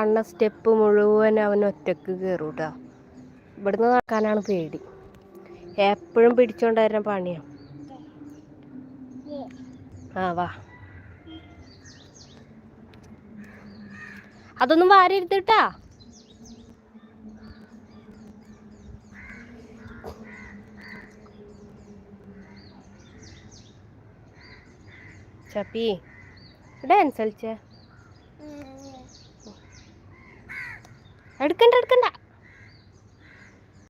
കാണുന്ന സ്റ്റെപ്പ് മുഴുവൻ അവൻ ഒറ്റയ്ക്ക് കയറും കേട്ടോ ഇവിടുന്ന് നടക്കാനാണ് പേടി. എപ്പോഴും പിടിച്ചോണ്ടായിരുന്ന പണിയാണ് ആ വാ. അതൊന്നും വാരിരുത്തിട്ടാ ചപ്പി ഡാൻസ് കളിച്ചേ എടുക്കണ്ട എടുക്കണ്ട.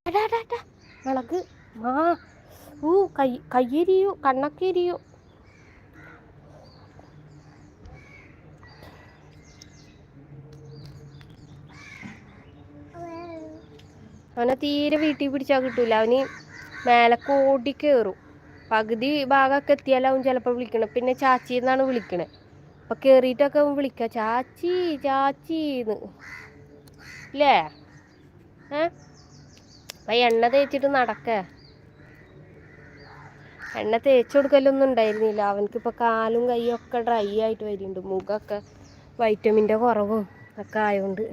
എടാ, എടാ, എടാ. വിളക്ക്. ആ ഊ കൈ കയ്യെരിയൂ കണ്ണൊക്കെ എരിയോ അവനെ തീരെ വീട്ടിൽ പിടിച്ചാൽ കിട്ടൂല. അവന് മേലെ കോടി കയറും പകുതി ഭാഗമൊക്കെ എത്തിയാൽ അവൻ ചിലപ്പോൾ വിളിക്കണം. പിന്നെ ചാച്ചി എന്നാണ് വിളിക്കണേ. അപ്പൊ കയറിയിട്ടൊക്കെ അവൻ വിളിക്കുക ചാച്ചി ചാച്ചിന്ന്. ഇല്ലേ ഏ? അപ്പൊ എണ്ണ തേച്ചിട്ട് നടക്ക. എണ്ണ തേച്ച് കൊടുക്കലൊന്നും ഉണ്ടായിരുന്നില്ല. അവനക്കിപ്പോൾ കാലും കൈയും ഒക്കെ ഡ്രൈ ആയിട്ട് വരുന്നുണ്ട് മുഖമൊക്കെ വൈറ്റമിന്റെ കുറവും ഒക്കെ ആയതുകൊണ്ട്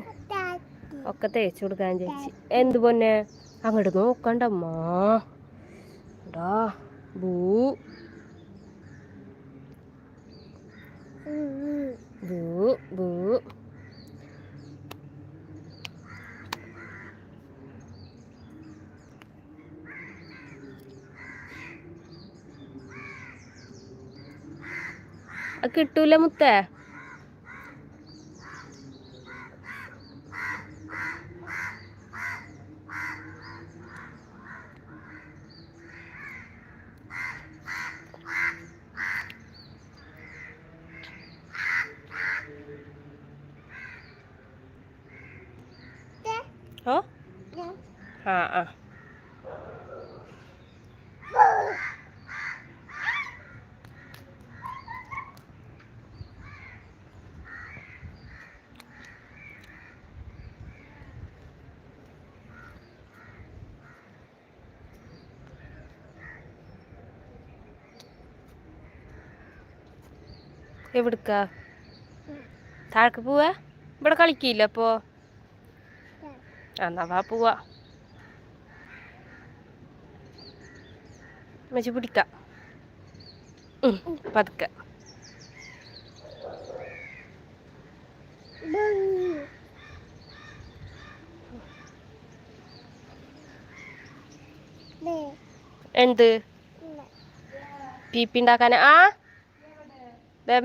ഒക്കെ തേച്ച് കൊടുക്കാൻ ചേച്ചി എന്ത് പൊന്നെ? അങ്ങോട്ട് നോക്കണ്ടമ്മാ. ഭൂ. ഭൂ ഭൂ. ബൂ അത് കിട്ടൂല മുത്തേ. ഓ? ആ ആ. എവിടുക്ക? താഴേക്ക് പോവാ? ഇവിടെ കളിക്കില്ല അപ്പോ? എന്നാ വാ പോവാ. മെച്ചി പിടിക്കാം. പതുക്കെ. എന്ത്? പീപ്പി ആ? ദേ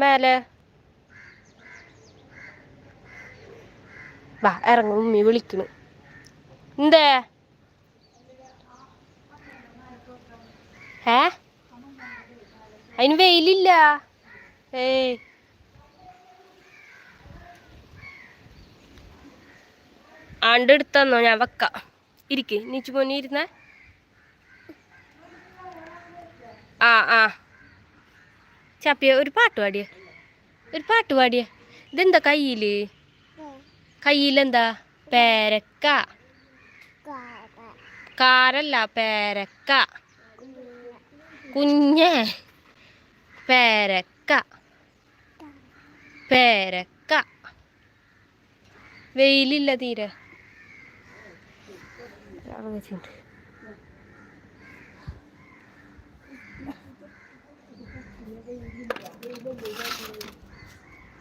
വാ ഇറങ്ങും ഉമ്മി വിളിക്കണു എന്തേ? ഏ അതിന് വെയിലില്ല. ഏയ്. ആണ്ട് എടുത്തന്നോ ഞാൻ വെക്കാം. ഇരിക്ക്. നീച്ചു പോന്നിരുന്നേ ഇരുന്നേ. ആ ആ. ചപ്പിയ ഒരു പാട്ട് പാടിയ. ഒരു പാട്ട് പാടിയ. ഇതെന്താ കയ്യിൽ? കയ്യിലെന്താ? പേരക്ക. കാരല്ല പേരക്ക. കുഞ്ഞേ. പേരക്ക. പേരക്ക. വെയിലില്ല തീരെ.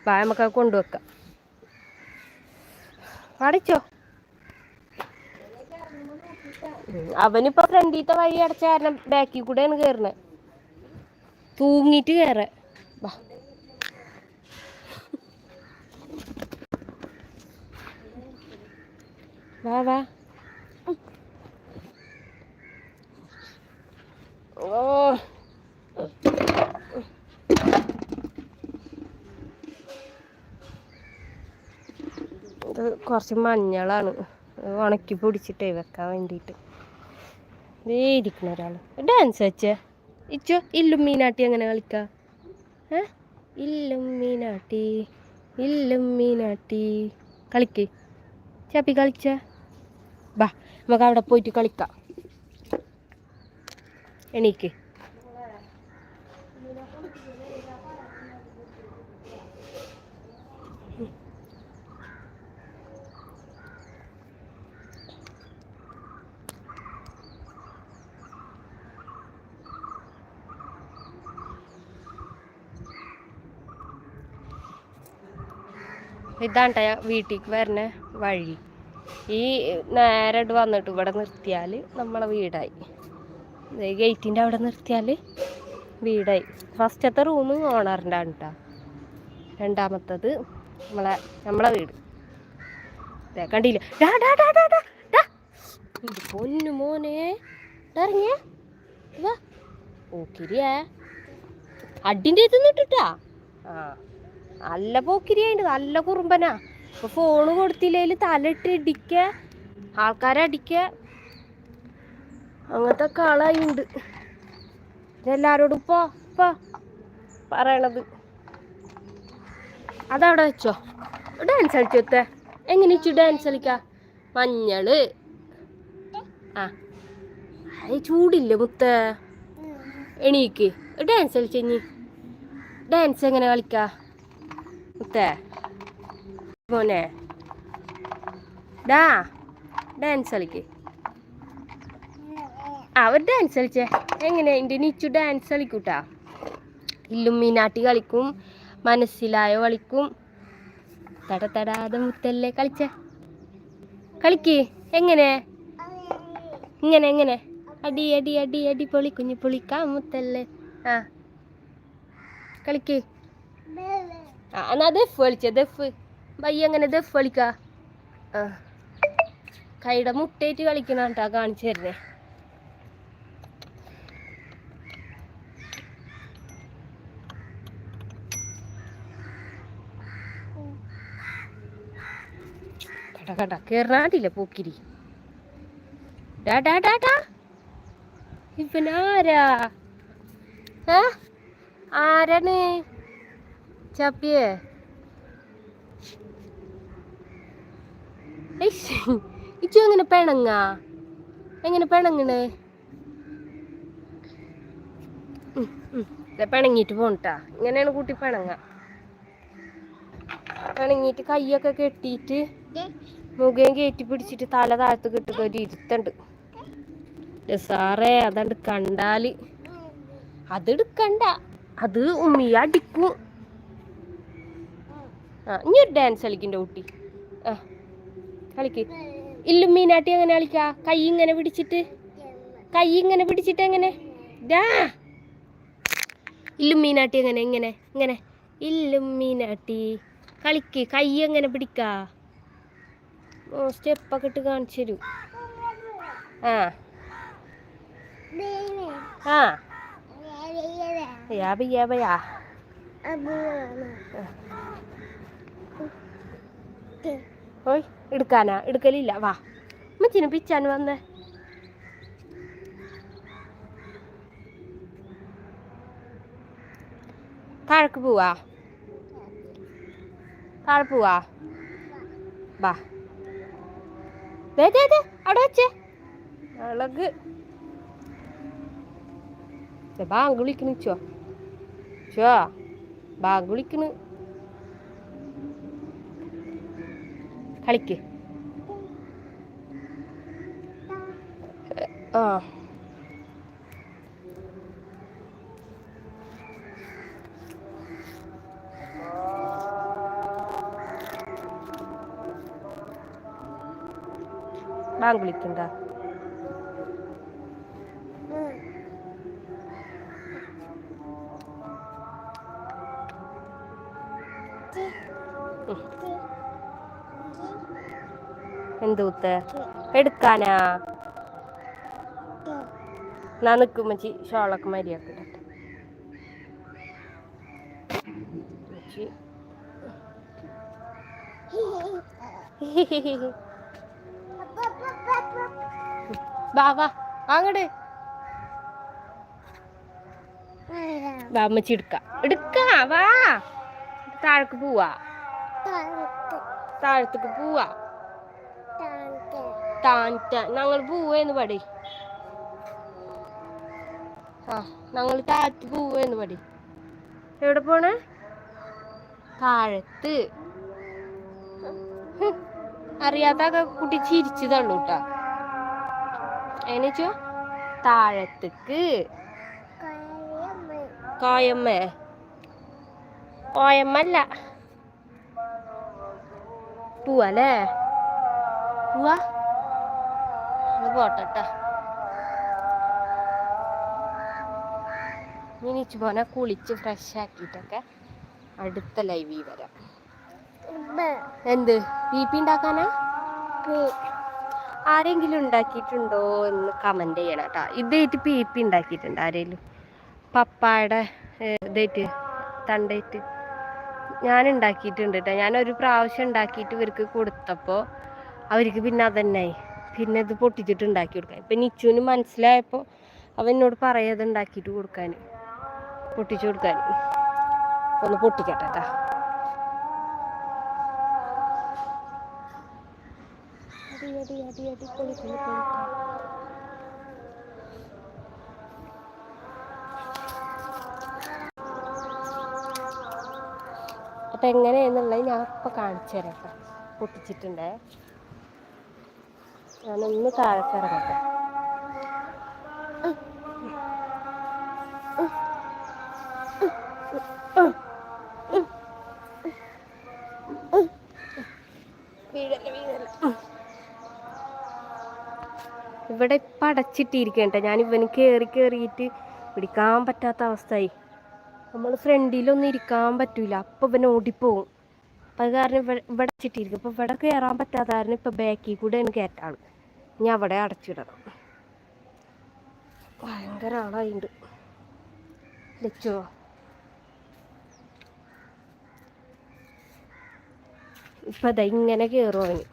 വാ നമുക്ക് കൊണ്ടുവെക്കാം. അടച്ചോ. അവനിപ്പോ ഫ്രണ്ടീത്തെ വഴി അടച്ച കാരണം ബാക്കിൽ കൂടെയാണ് കയറണേ തൂങ്ങിട്ട് കയറ ഓ. ഇത് കുറച്ച് മഞ്ഞളാണ്. ഉണക്കി പൊടിച്ചിട്ടേ വെക്കാൻ വേണ്ടിയിട്ട്. ഇതേ ഇരിക്കുന്ന ഒരാൾ ഡാൻസ് വെച്ചേ. ഇച്ചോ ഇല്ലും മീനാട്ടി എങ്ങനെ കളിക്ക? ഏ? ഇല്ലും മീനാട്ടി ഇല്ലും മീനാട്ടി. കളിക്ക്. ചാപ്പി കളിച്ച. ബാ നമുക്ക് അവിടെ പോയിട്ട് കളിക്കാം. എണീക്ക്. ഇതാണ്ട വീട്ടിലേക്ക് വരുന്ന വഴി. ഈ നേരിട്ട് വന്നിട്ട് ഇവിടെ നിർത്തിയാൽ നമ്മളെ വീടായി. ഗേറ്റിന്റെ അവിടെ നിർത്തിയാൽ വീടായി. ഫസ്റ്റത്തെ റൂം ഓണറിന്റെ ആണ് കേട്ടോ രണ്ടാമത്തത് നമ്മളെ നമ്മളെ വീട്. കണ്ടില്ല? പൊന്നു മോനെ. ഇറങ്ങിയ. വാ പോക്കിരിയേ അടിന്റെ ഇത് ആ. നല്ല പോക്കിരിയായിട്ട് നല്ല കുറുമ്പനാ. ഇപ്പൊ ഫോണ് കൊടുത്തില്ലേൽ തലയിട്ട് ഇടിക്ക ആൾക്കാരെ അടിക്ക. അങ്ങനത്തെ കളയുണ്ട് ഇതെല്ലാരോടും ഇപ്പൊ ഇപ്പൊ പറയണത്. അതവിടെ വെച്ചോ? ഡാൻസ് കളിച്ചോത്തെ എങ്ങനെ വെച്ചു ഡാൻസ് കളിക്ക? മഞ്ഞൾ. ആ. ചൂടില്ല മുത്ത? എണീക്ക്. ഡാൻസ് കളിച്ചു ഡാൻസ് എങ്ങനെ കളിക്ക? മുത്തേ മോനെ ഡാ ഡാൻസ് കളിക്ക്. ആ ഡാൻസ് കളിച്ചേ. എങ്ങനെ? എന്റെ നിച്ചു ഡാൻസ് കളിക്കൂട്ടാ. ഇല്ലുമീനാട്ടി കളിക്കും മനസ്സിലായോ കളിക്കും. തട തടാതെ മുത്തല്ലേ കളിച്ചേ. കളിക്ക്. എങ്ങനെ? ഇങ്ങനെ എങ്ങനെ? അടി അടി അടി അടി പൊളി കുഞ്ഞു പൊളിക്കാ മുത്തല്ലേ. ആ. കളിക്ക്. ആ എന്നാ ദഫ് കളിച്ച ദഫ് ബയ്യ എങ്ങനെ ദഫ് കളിക്ക ആ. കൈയുടെ കളിക്കണാട്ടാ കേട്ടാ കാണിച്ചു തരുന്നേ. കട കട കേറാണ്ടില്ല പോക്കിരി? ഡാ ഡാ ഡാ ഡാ ഇവനാരാ? ആരാണ്? ചപ്പിയേ. ഇച്ചു എങ്ങനെ പിണങ്ങാ? എങ്ങനെ പിണങ്ങണേ? പിണങ്ങിയിട്ട് പോണട്ടാ. ഇങ്ങനെയാണ് കൂട്ടി പിണങ്ങ. പിണങ്ങിയിട്ട് കൈയൊക്കെ കെട്ടിയിട്ട് മുഖം കയറ്റി പിടിച്ചിട്ട് തല താഴത്ത് കിട്ടുക ഒരു ഇരുത്തുണ്ട്. സാറേ അതണ്ട് കണ്ടാൽ. അത് എടുക്കണ്ട. അത് ഉമ്മിയ അടിക്കും. ആ ഇനി ഒരു ഡാൻസ് കളിക്കണ്ട കുട്ടി ആ കളിക്ക്. ഇല്ലുമ്മീനാട്ടി എങ്ങനെ കളിക്കാ? കൈ ഇങ്ങനെ പിടിച്ചിട്ട്? കൈ ഇങ്ങനെ പിടിച്ചിട്ട് എങ്ങനെ? ഡാ ഇല്ലുമ്മീനാട്ടി എങ്ങനെ? ഇങ്ങനെ ഇങ്ങനെ. ഇല്ലുമ്മീനാട്ടി കളിക്ക്. കൈ എങ്ങനെ പിടിക്കാ? സ്റ്റെപ്പൊക്കെ ഇട്ട് കാണിച്ചു തരൂ. ആ. ആ. യാ ബയ്യാ ബയ്യാ. ഓയ് എടുക്കാനാ? എടുക്കലില്ല. വാ. അമ്മച്ചിന് പിച്ചാൻ വന്നേ. താഴേക്ക് പോവാ. താഴെ പോവാ. വാ. ദേ ദേ ദേ അവിടെ വെച്ചേ. അളക്. ബാങ്ക് വിളിക്കണു ചോ. ചോ ബാങ്ക് വിളിക്കണ്. കളിക്ക്. ആ. ബാങ്ക് വിളിക്കണ്ട? എന്തൂത്ത്? എടുക്കാനാ? നിക്കും മച്ചി ഷോളൊക്കെ മരിയാക്കി വാ. താഴേക്ക് പോവാ. താഴത്തേക്ക് പോവാ. താന്റ. ഞങ്ങൾ പൂവേന്ന് പടി. ആ ഞങ്ങൾ താഴത്ത് പൂവേന്ന് പടി. എവിടെ പോണേ? താഴത്ത്. അറിയാത്ത കുട്ടി ചിരിച്ചു കേട്ടോ എന്നുവെച്ചോ താഴത്തേക്ക്. കോയമ്മ. കോയമ്മല്ല. പോവാ? അല്ലേ പോവാ പോട്ടെട്ടാ. ഇനി മോനെ കുളിച്ച് ഫ്രഷ് ആക്കിയിട്ടൊക്കെ അടുത്ത ലൈവി വരാം. എന്ത്? ബി പി ഉണ്ടാക്കാനാ? ആരെങ്കിലും ഉണ്ടാക്കിയിട്ടുണ്ടോ എന്ന് കമന്റ് ചെയ്യണം കേട്ടോ ഇതായിട്ട് പി പി ഉണ്ടാക്കിയിട്ടുണ്ട് ആരെങ്കിലും പപ്പായുടെ ഇതായിട്ട് തണ്ടേറ്റ്. ഞാൻ ഉണ്ടാക്കിയിട്ടുണ്ട് കേട്ടോ ഞാനൊരു പ്രാവശ്യം ഉണ്ടാക്കിയിട്ട് ഇവർക്ക് കൊടുത്തപ്പോൾ അവർക്ക് പിന്നെ അതന്നായി പിന്നെ ഇത് പൊട്ടിച്ചിട്ട് ഉണ്ടാക്കി കൊടുക്കാൻ. ഇപ്പം നിച്ചുവിന് മനസ്സിലായപ്പോൾ അവൻ എന്നോട് പറയാത് ഉണ്ടാക്കിയിട്ട് കൊടുക്കാൻ. പൊട്ടിച്ചു കൊടുക്കാൻ. ഒന്ന് പൊട്ടിക്കട്ടെ അപ്പം എങ്ങനെയാണെന്നുള്ളത് ഞാൻ ഇപ്പം കാണിച്ചു തരാം പൊട്ടിച്ചിട്ടുണ്ടേ. ഞാനൊന്ന് താഴേക്ക് ഇറങ്ങട്ടെ ഇവിടെ ഇപ്പം അടച്ചിട്ടിരിക്കട്ടെ ഞാൻ ഇവന് കയറി കയറിയിട്ട് പിടിക്കാൻ പറ്റാത്ത അവസ്ഥയായി. നമ്മൾ ഫ്രണ്ടിലൊന്നും ഇരിക്കാൻ പറ്റൂല. അപ്പം ഇവൻ ഓടിപ്പോവും. അപ്പം അത് കാരണം ഇവിടെ ഇവിടെ അടച്ചിട്ടിരിക്കും. അപ്പം ഇവിടെ കയറാൻ പറ്റാത്ത കാരണം ഇപ്പം ബാക്കിൽ കൂടെയാണ് കയറ്റാൾ ഇനി അവിടെ അടച്ചിടണം. ഭയങ്കര ആളായിണ്ട്. ലച്ചോ? ഇപ്പം അതാ ഇങ്ങനെ കയറും അവന്.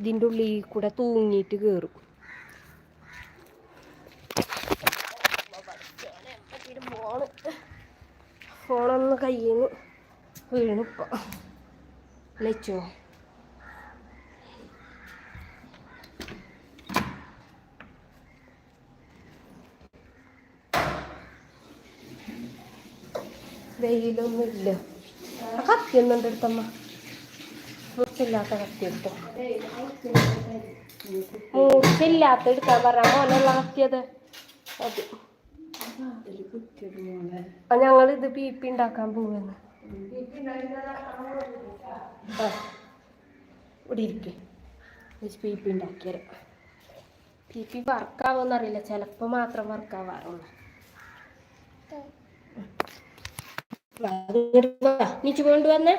ഇതിന്റെ ഉള്ളിൽ കൂടെ തൂങ്ങിയിട്ട് കയറും ഫോണൊന്ന് കയ്യിൽ നിന്ന് വീണിപ്പോ ലച്ചോ? വെയിലൊന്നും ഇല്ല ആ കത്തിയൊന്നുണ്ട് എടുത്തമ്മ മൂർച്ചില്ലാത്ത കത്തി എടുത്തോ മൂർച്ചില്ലാത്ത എടുക്കാൻ പറ മോനുള്ള കത്തിയത്? അത്. ഇത് പി പി ഉണ്ടാക്കാൻ പോവുന്നു ആ ഇവിടെ ഇരിക്കേ. പി പി ഉണ്ടാക്കിയത് പി പി വർക്കാവുമെന്ന് അറിയില്ല ചിലപ്പോൾ മാത്രം വർക്കാവാറുള്ളൂ. നീച്ചു കൊണ്ടുവന്നേ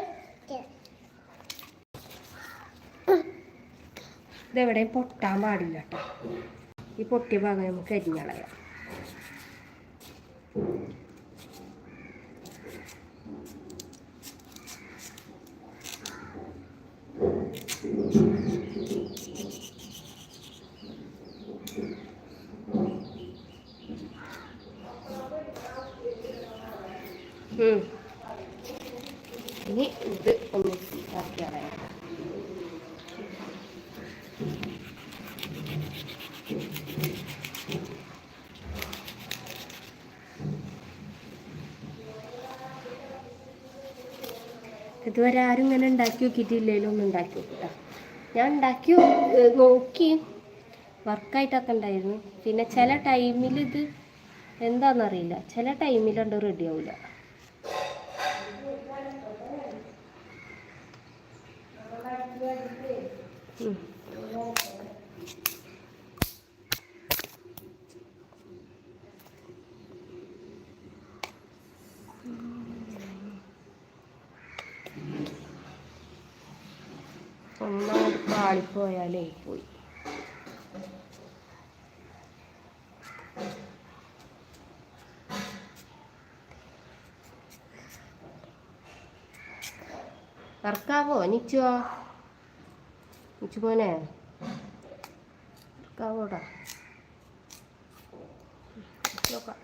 ഇതെവിടെയും പൊട്ടാൻ പാടില്ല കേട്ടോ. ഈ പൊട്ടിയ ഭാഗം നമുക്ക് അരിഞ്ഞളയാം ഉം. ഇനി ഇത് ഒന്ന് ഇതാക്കി കളയാം ഇതുവരെ ആരും ഇങ്ങനെ ഉണ്ടാക്കി നോക്കിയിട്ടില്ലല്ലോ ഒന്ന് ഉണ്ടാക്കി നോക്കിട്ടോ ഞാൻ ഉണ്ടാക്കി നോക്കി. വർക്കായിട്ടൊക്കെ ഉണ്ടായിരുന്നു. പിന്നെ ചില ടൈമിൽ ഇത് എന്താണെന്നറിയില്ല ചില ടൈമിലുണ്ട് റെഡി ആവില്ല ഉം. ഒന്നാമത് പാളിപ്പോയാലേ പോയി. വർക്കാവോ? നിച്ചുവോ നിച്ചു മോനെ. വർക്കാവോടാ? നോക്കാം.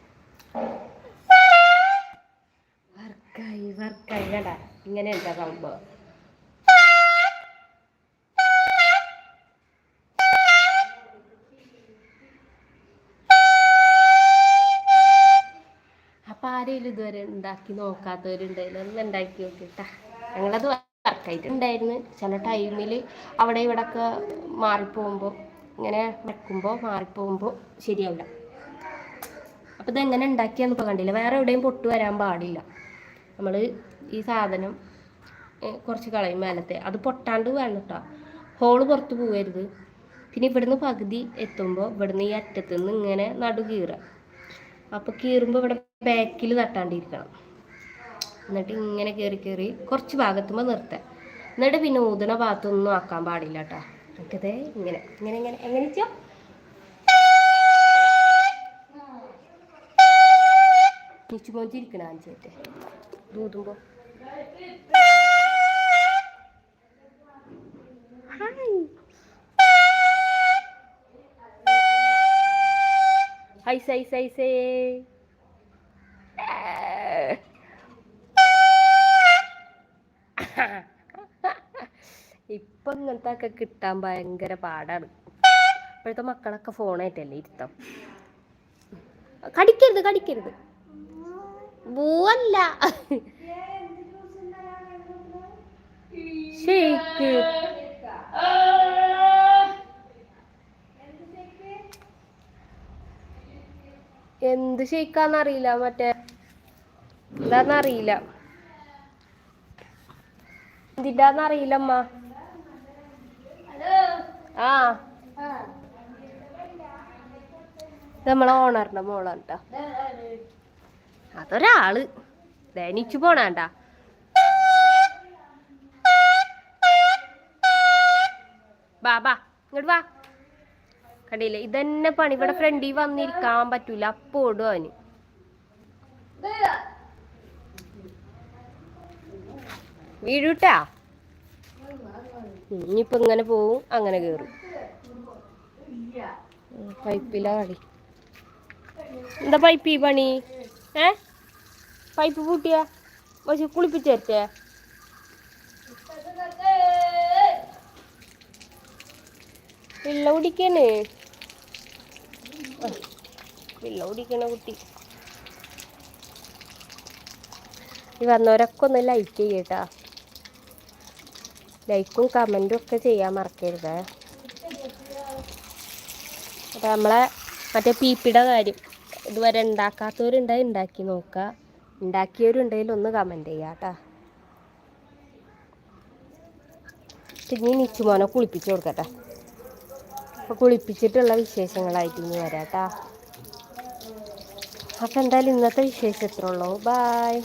വർക്കായി വർക്കായി. കേട്ടാ ഇങ്ങനെ എന്താ സംഭവം. ആരെങ്കിലും ഇതുവരെ ഉണ്ടാക്കി നോക്കാത്തവരുണ്ടായില്ല ഒന്ന് ഉണ്ടാക്കി നോക്കിട്ടാ ഞങ്ങളത് വർക്കായിട്ടുണ്ടായിരുന്നു ചില ടൈമിൽ അവിടെ ഇവിടെ ഒക്കെ മാറിപ്പോകുമ്പോൾ ഇങ്ങനെ വെക്കുമ്പോൾ മാറിപ്പോകുമ്പോൾ ശരിയാവില്ല. അപ്പോൾ ഇതെങ്ങനെ ഉണ്ടാക്കിയാന്ന് ഇപ്പോൾ കണ്ടില്ല. വേറെ എവിടെയും പൊട്ട് വരാൻ പാടില്ല. നമ്മൾ ഈ സാധനം കുറച്ച് കളയും മേലത്തെ. അത് പൊട്ടാണ്ട് വേണം കേട്ടോ ഹോൾ പുറത്ത് പോകരുത് പിന്നെ ഇവിടുന്ന് പകുതി എത്തുമ്പോൾ ഇവിടുന്ന് ഈ അറ്റത്ത് നിന്ന് ഇങ്ങനെ നടു കീറുക അപ്പോൾ കീറുമ്പോൾ ഇവിടെ ബാക്കിൽ തട്ടാണ്ടിരിക്കണം. എന്നിട്ട് ഇങ്ങനെ കയറി കയറി കുറച്ച് ഭാഗത്തുമ്പോൾ നിർത്തുക എന്നിട്ട് പിന്നെ ഊതണ ഭാഗത്തൊന്നും ആക്കാൻ പാടില്ല കേട്ടോ എന്നിട്ടതേ ഇങ്ങനെ ഇങ്ങനെ ഇങ്ങനെ എങ്ങനെ വെച്ചോ? നിച്ചുമോഞ്ചിരിക്കണ അഞ്ചേറ്റ് ഊതുമ്പോ. ഐസ് ഐസ് സൈ ഇപ്പൊ ഇങ്ങനത്തെ ഒക്കെ കിട്ടാൻ ഭയങ്കര പാടാണ്. ഇപ്പോഴത്തെ മക്കളൊക്കെ ഫോണായിട്ടല്ലേ ഇരുത്തം. കടിക്കരുത് കടിക്കരുത്. പൂവല്ല. ഷേക്ക്. എന്ത് ഷെയ്ക്കാന്നറിയില്ല മറ്റേ എന്താന്നറിയില്ല എന്തിന്റെന്നറിയില്ല അമ്മ. ആ. നമ്മളെ ഓണറിന്റെ മോളാണ് അതൊരാൾ. ധനിച്ചു പോണാണ്ട. ബാബാ ഇങ്ങോട്ട് വാ. കണ്ടില്ലേ? ഇതന്നെ പണി. ഇവിടെ ഫ്രണ്ടിൽ വന്നിരിക്കാൻ പറ്റൂല. അപ്പൊ ഓടും അവന്. വീഴൂട്ടാ? ഇനിയിപ്പോ ഇങ്ങനെ പോവും അങ്ങനെ കേറും. പൈപ്പിലാ കളി. എന്താ പൈപ്പ് ഈ പണി? ഏ? പൈപ്പ് പൂട്ടിയ? പക്ഷെ കുളിപ്പിച്ചേർത്തേ വെള്ളം കുടിക്കണേ വെള്ളം കുടിക്കണ കുട്ടി. ഈ വന്നവരൊക്കെ ഒന്ന് ലൈക്ക് ചെയ്യട്ടാ ലൈക്കും കമന്റും ഒക്കെ ചെയ്യാൻ മറക്കരുത്. അപ്പം നമ്മളെ മറ്റേ പീപ്പിയുടെ കാര്യം ഇതുവരെ ഉണ്ടാക്കാത്തവരുണ്ടെങ്കിൽ ഉണ്ടാക്കി നോക്കുക ഉണ്ടാക്കിയവരുണ്ടെങ്കിൽ ഒന്ന് കമന്റ് ചെയ്യാം കേട്ടോ ഇനി നിച്ചുമോനെ കുളിപ്പിച്ച് കൊടുക്കട്ടെ അപ്പോൾ കുളിപ്പിച്ചിട്ടുള്ള വിശേഷങ്ങളായിട്ട് ഇനി വരാം കേട്ടോ അപ്പം എന്തായാലും ഇന്നത്തെ വിശേഷം ഇത്രയുള്ളൂ ബായ്